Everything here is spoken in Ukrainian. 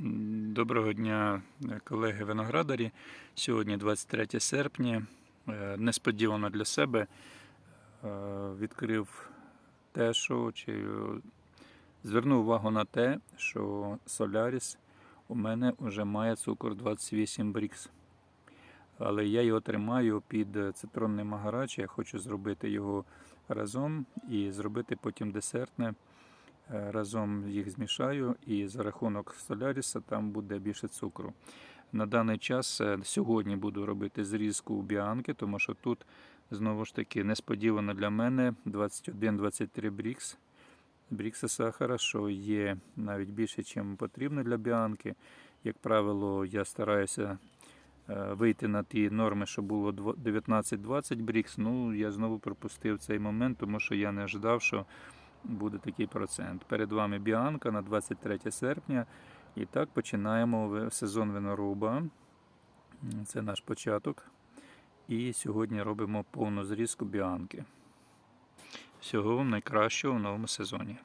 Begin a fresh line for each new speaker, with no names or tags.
Доброго дня, колеги виноградарі. Сьогодні 23 серпня. Е, Несподівано для себе е, відкрив те, що чи е, звернув увагу на те, що Соляріс у мене вже має цукор 28 брікс. Але я його тримаю під цитронним агарачі. Я хочу зробити його разом і зробити потім десертне. Е, Разом їх змішаю, і за рахунок соляріса там буде більше цукру. На даний час е, сьогодні буду робити зрізку у біанки, тому що тут знову ж таки несподівано для мене 21-23 брікс. Брікса сахара, що є навіть більше, ніж потрібно для біанки. Як правило, я стараюся е, вийти на ті норми, що було дво- 19-20 брікс. Ну, я знову пропустив цей момент, тому що я не ожидав, що буде такий процент. Перед вами Біанка на 23 серпня. І так починаємо сезон виноруба. Це наш початок. І сьогодні робимо повну зрізку Біанки. Всього вам найкращого в новому сезоні.